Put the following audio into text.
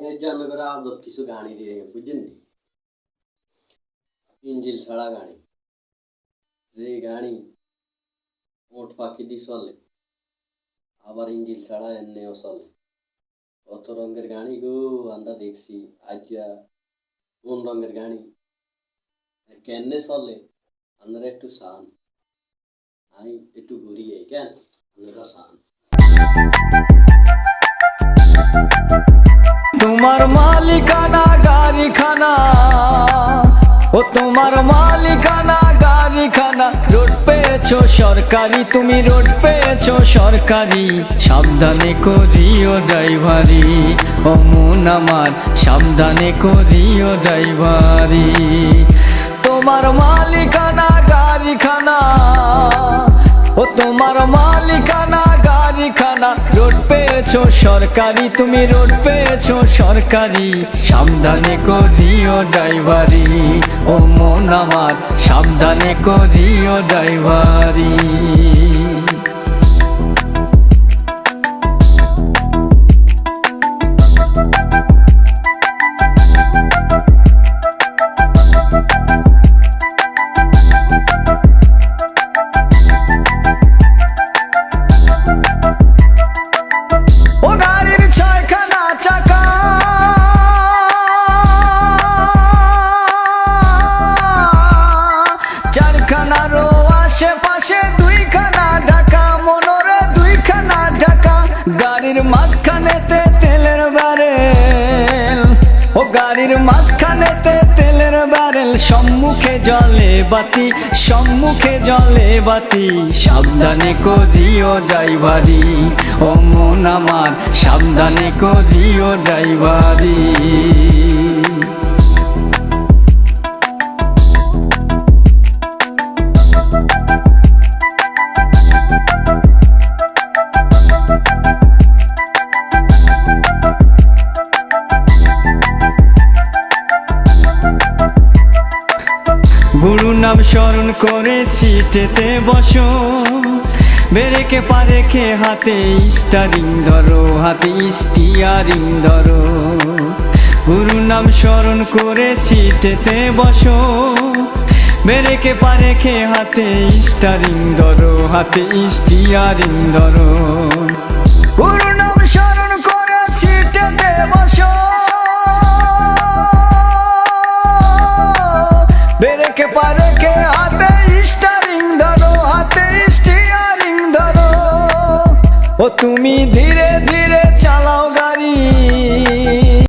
এর জন্য করে আজব কিছু গাড়ি দিয়ে বুঝছেন? ইঞ্জিল ছাড়া গাড়ি যে গাড়ি ওট পাখি দিয়ে চলে আবার ইঞ্জিল ছাড়া এমনিও চলে কত রঙের গাড়ি গো আমরা দেখছি আজ্ঞা কোন রঙের গাড়ি কেনে চলে আপনারা একটু শান আমি একটু ঘুরিয়ে কেন আপনারা শান তোমার মালিকানা গাড়িখানা। ও তোমার মালিকানা গাড়িখানা। রোড পেয়েছ সরকারি, তুমি রোড পেয়েছ সরকারি। সাবধানে করিও ড্রাইভারি। ও মন আমার, সাবধানে করিও ড্রাইভারি। তোমার মালিকানা গাড়িখানা। ও তোমার মালিকানা গাড়িখানা। রোড পেয়েছ সরকারি, তুমি রোড পেয়েছ সরকারি। সাবধানে করিও ড্রাইভারি, ও মন আমার, সাবধানে করিও ড্রাইভারি। মাঝখানেতে তেলের বারেল। ও গাড়ির মাঝখানেতে তেলের বারেল। সম্মুখে জলে বাতি, সম্মুখে জলে বাতি। সাবধানে করিও ড্রাইভারি। ও মন আমার, সাবধানে করিও ড্রাইভারি। নাম স্মরণ করেছি টেতে বসো। বেরেকে পারেকে হাতে স্টারিং ধরো, হাতে স্টিয়ারিং ধরো। গুরু নাম স্মরণ করেছি টেতে বসো। বেরেকে পারেকে হাতে স্টারিং ধরো, হাতে স্টিয়ারিং ধরো। গুরু নাম স্মরণ পারেকে ও তুমি ধীরে ধীরে চালাও গাড়ি।